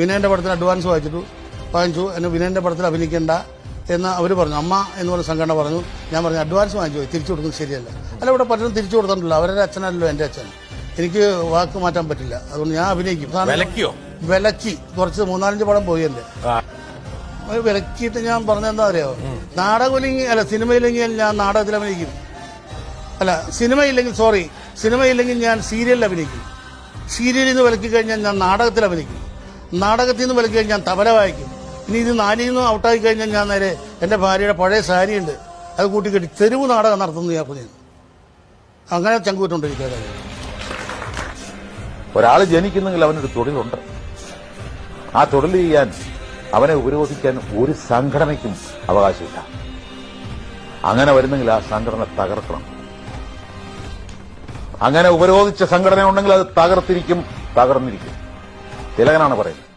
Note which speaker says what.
Speaker 1: വിനയന്റെ പടത്തിന് അഡ്വാൻസ് വാങ്ങിച്ചിട്ടു വാങ്ങിച്ചു എന്നെ വിനയന്റെ പടത്തിൽ അഭിനയിക്കേണ്ട എന്ന് അവർ പറഞ്ഞു. അമ്മ എന്ന് പറഞ്ഞ സംഘടന പറഞ്ഞു. ഞാൻ പറഞ്ഞു അഡ്വാൻസ് വാങ്ങിച്ചു പോയി. തിരിച്ചു കൊടുക്കുന്നത് ശരിയല്ല. അല്ല ഇവിടെ പലരും തിരിച്ചു കൊടുത്തിട്ടില്ല അവരുടെ അച്ഛനല്ലോ എന്റെ അച്ഛൻ. എനിക്ക് വാക്ക് മാറ്റാൻ പറ്റില്ല. അതുകൊണ്ട് ഞാൻ അഭിനയിക്കും. വിലക്കി. കുറച്ച് മൂന്നാലഞ്ച് പടം പോയി എന്റെ വിലക്കിയിട്ട് ഞാൻ പറഞ്ഞെന്താ അറിയാമോ നാടകമില്ലെങ്കിൽ അല്ല സിനിമയില്ലെങ്കിൽ ഞാൻ നാടകത്തിൽ അഭിനയിക്കും. അല്ല സിനിമയില്ലെങ്കിൽ സോറി സിനിമയില്ലെങ്കിൽ ഞാൻ സീരിയലിൽ അഭിനയിക്കും. സീരിയലിൽ നിന്ന് വിലക്കി കഴിഞ്ഞാൽ ഞാൻ നാടകത്തിൽ അഭിനയിക്കും. നാടകത്തിൽ നിന്ന് കഴിഞ്ഞാൽ ഞാൻ തബല വായിക്കും. ഇനി ഇത് നാലിൽ നിന്ന് ഔട്ടായി കഴിഞ്ഞാൽ ഞാൻ നേരെ എന്റെ ഭാര്യയുടെ പഴയ സാരിയുണ്ട് അത് കൂട്ടിക്കെട്ടി തെരുവ് നാടകം നടത്തുന്നു ഞാൻ പുതിയ അങ്ങനെ ചങ്കൂറ്റുകൊണ്ടിരിക്കുക
Speaker 2: ഒരാൾ ജനിക്കുന്നെങ്കിൽ അവനൊരു തൊഴിലുണ്ട്. ആ തൊഴിൽ ചെയ്യാൻ അവനെ ഉപരോധിക്കാൻ ഒരു സംഘടനയ്ക്കും അവകാശമില്ല. അങ്ങനെ വരുന്നെങ്കിൽ ആ സംഘടന തകർക്കണം. അങ്ങനെ ഉപരോധിച്ച സംഘടന ഉണ്ടെങ്കിൽ അത് തകർത്തിരിക്കും തകർന്നിരിക്കും. തിലകനാണ് പറയുന്നത്.